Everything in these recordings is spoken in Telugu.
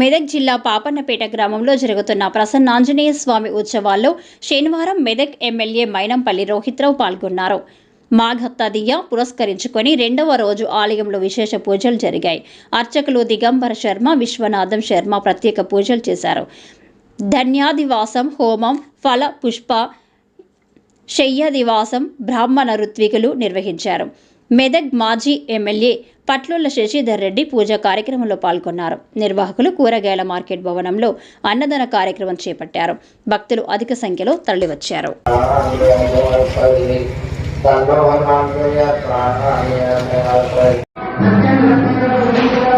మెదక్ జిల్లా పాపన్నపేట గ్రామంలో జరుగుతున్న ప్రసన్నాంజనేయ స్వామి ఉత్సవాల్లో శనివారం మెదక్ ఎమ్మెల్యే మైనంపల్లి రోహిత్రావు పాల్గొన్నారు. మాఘత్తదియ పురస్కరించుకొని రెండవ రోజు ఆలయంలో విశేష పూజలు జరిగాయి. అర్చకులు దిగంబర శర్మ విశ్వనాథం శర్మ ప్రత్యేక పూజలు చేశారు. ధన్యాదివాసం హోమం ఫల పుష్ప శయ్యాదివాసం బ్రాహ్మణ ఋత్వికులు నిర్వహించారు. మెదక్ మాజీ ఎమ్మెల్యే పట్లుల శశిధర్ రెడ్డి పూజ కార్యక్రమంలో పాల్గొన్నారు. నిర్వాహకులు కూరగాయల మార్కెట్ భవనంలో అన్నదాన కార్యక్రమం చేపట్టారు. భక్తులు అధిక సంఖ్యలో తరలివచ్చారు. శ్రీరామ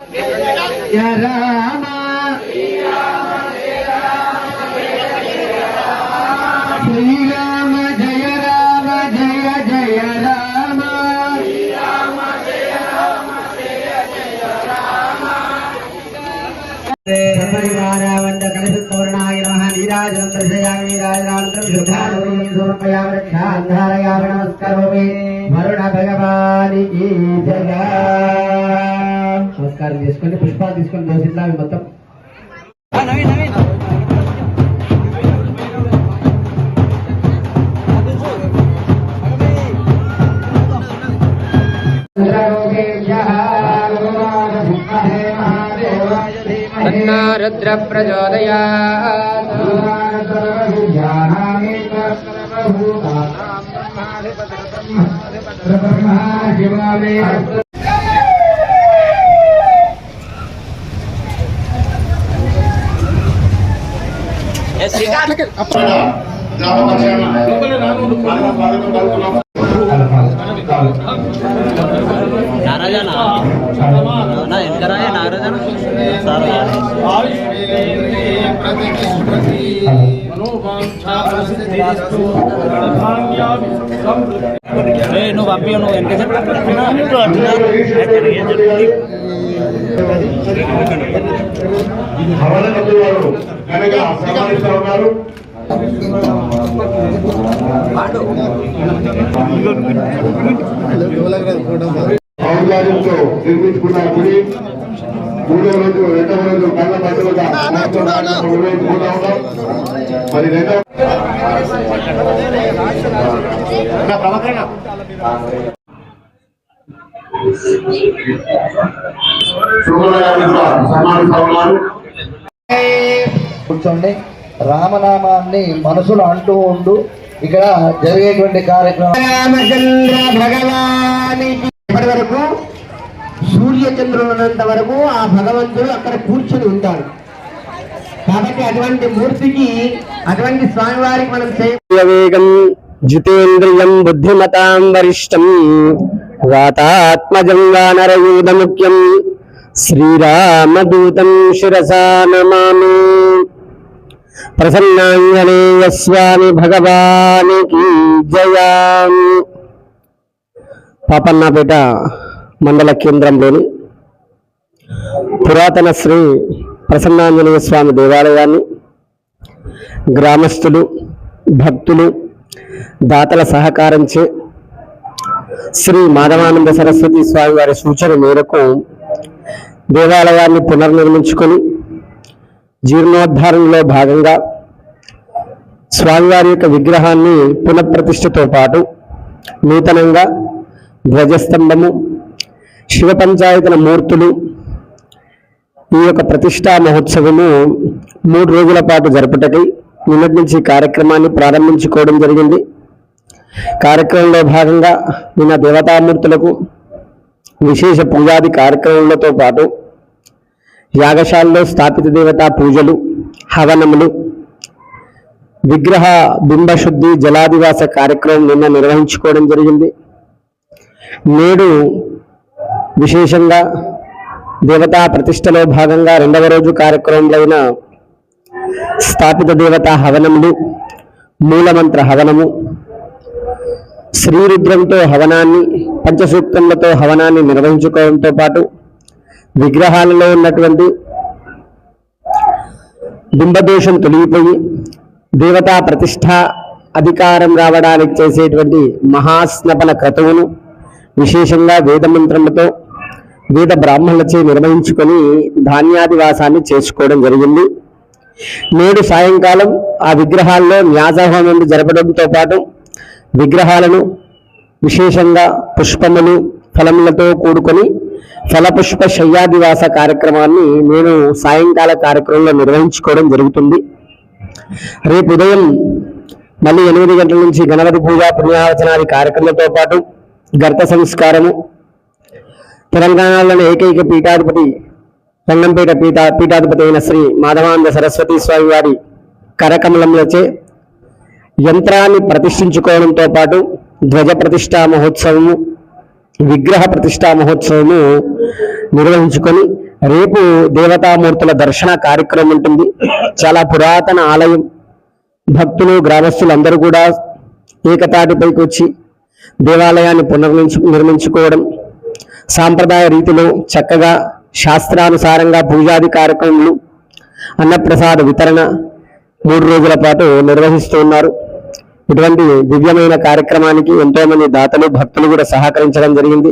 నమః నీరాజనం దర్శయామి నీరాజనానంతరం శుద్ధాలోయం సమర్పయామి రక్షాంధారయామి నమస్కరోమి వరుణ భగవానికి జయ నమస్కారం చేసుకోండి పుష్పాలు తీసుకొని దోసిద్దాం ఇవి మొత్తం రుద్ర ప్రచోదయాత్ నారాజనా నా వెనకరాయ నారాజన సార్ ప్రతి నువ్వు పంపి నువ్వు ఎంత భవనపతి ఉన్నారు ఔదార్యంతో నిర్మించుకున్న గుడి మూడో రోజు రెండవ రోజు కళ్ళ పండుగగా నిర్వహించుకుంటా ఉన్నాం మరి రెండవ కూర్చోండి. రామనామాన్ని మనసులో అంటూ ఉండు. ఇక్కడ జరిగేటువంటి కార్యక్రమం. రామచంద్ర భగవానికి ఇప్పటి వరకు సూర్యచంద్రులు ఉన్నంత వరకు ఆ భగవంతుడు అక్కడ కూర్చొని ఉంటాడు. కాబట్టి అటువంటి మూర్తికి అటువంటి స్వామివారికి మనం చేయ వేగం జితేంద్రియం బుద్ధిమతాం వరిష్టం వాతాత్మజం వానరయూధముఖ్యం శ్రీరామదూతం శిరసా నమామి. ప్రసన్నాంజనేయ స్వామి భగవానికి జయాం పాపన్నపేట మండల కేంద్రంలోని పురాతన శ్రీ ప్రసన్నాంజనేయ స్వామి దేవాలయాన్ని గ్రామస్తులు భక్తులు దాతల సహకారంచే శ్రీ మాధవానంద సరస్వతి స్వామి వారి సూచన మేరకు దేవాలయాన్ని పునర్నిర్మించుకొని జీర్ణోద్ధారణలో భాగంగా స్వామివారి యొక్క విగ్రహాన్ని పునఃప్రతిష్ఠతో పాటు నూతనంగా ధ్వజస్తంభము శివ పంచాయతన మూర్తులు ఈ యొక్క ప్రతిష్టా మహోత్సవము మూడు రోజుల పాటు జరుపుటకై నిన్నటి నుంచి కార్యక్రమాన్ని ప్రారంభించుకోవడం జరిగింది. కార్యక్రమంలో భాగంగా నిన్న దేవతామూర్తులకు విశేష పూజాది కార్యక్రమాలతో పాటు యాగశాలలో స్థాపిత దేవతా పూజలు హవనములు విగ్రహ బింబశుద్ధి జలాదివాస కార్యక్రమం నిన్న నిర్వహించుకోవడం జరిగింది. నేడు విశేషంగా దేవతా ప్రతిష్టలో భాగంగా రెండవ రోజు కార్యక్రమంలో అయిన స్థాపిత దేవతా హవనములు మూలమంత్ర హవనము శ్రీరుద్రంతో హవనాన్ని పంచసూక్తములతో హవనాన్ని నిర్వహించుకోవడంతో పాటు విగ్రహాలలో ఉన్నటువంటి బింబదోషం తొలగిపోయి దేవతా ప్రతిష్ట అధికారం రావడానికి చేసేటువంటి మహాస్నపన క్రతువును విశేషంగా వేదమంత్రములతో వేద బ్రాహ్మణులచే నిర్వహించుకొని ధాన్యాదివాసాన్ని చేసుకోవడం జరిగింది. నేడు సాయంకాలం ఆ విగ్రహాల్లో న్యాసహోమం జరపడంతో పాటు విగ్రహాలను విశేషంగా పుష్పములు ఫలములతో కూడుకొని ఫలపుష్ప శయ్యాదివాస కార్యక్రమాన్ని నేను సాయంకాల కార్యక్రమంలో నిర్వహించుకోవడం జరుగుతుంది. రేపు ఉదయం మళ్ళీ ఎనిమిది గంటల నుంచి గణపతి పూజ పుణ్యావచనాది కార్యక్రమంతో పాటు గర్త సంస్కారము. తెలంగాణలోని ఏకైక పీఠాధిపతి రంగంపేట పీఠ పీఠాధిపతి అయిన శ్రీ మాధవానంద సరస్వతి స్వామి వారి కరకమలములచే యంత్రాన్ని ప్రతిష్ఠించుకోవడంతో పాటు ధ్వజ ప్రతిష్టా మహోత్సవము విగ్రహ ప్రతిష్టా మహోత్సవము నిర్వహించుకొని రేపు దేవతామూర్తుల దర్శన కార్యక్రమం ఉంటుంది. చాలా పురాతన ఆలయం. భక్తులు గ్రామస్తులు అందరూ కూడా ఏకతాటిపైకి వచ్చి దేవాలయాన్ని పునర్నిర్మించు నిర్మించుకోవడం సాంప్రదాయ రీతిలో చక్కగా శాస్త్రానుసారంగా పూజాది కార్యక్రమాలు అన్నప్రసాద వితరణ మూడు రోజుల పాటు నిర్వహిస్తూ ఉన్నారు. ఇటువంటి దివ్యమైన కార్యక్రమానికి ఎంతో మంది దాతలు భక్తులు కూడా సహకరించడం జరిగింది.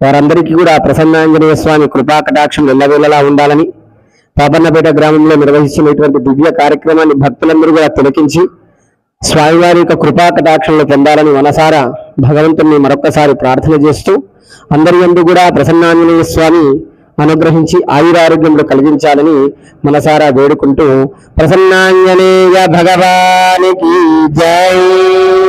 వారందరికీ కూడా ప్రసన్నాంజనేయ స్వామి కృపాకటాక్షం ఎల్లవేళలా ఉండాలని పాపన్నపేట గ్రామంలో నిర్వహిస్తున్నటువంటి దివ్య కార్యక్రమాన్ని భక్తులందరూ కూడా తిలకించి స్వామివారి యొక్క కృపాకటాక్షంలో పొందాలని మనసారా భగవంతుని మరొక్కసారి ప్రార్థన చేస్తూ అందరి యందు కూడా ప్రసన్నాంజనేయ స్వామి అనుగ్రహించి ఆయురారోగ్యములు కలిగించాలని మనసారా వేడుకుంటూ ప్రసన్నాంజనేయ భగవానికి జై.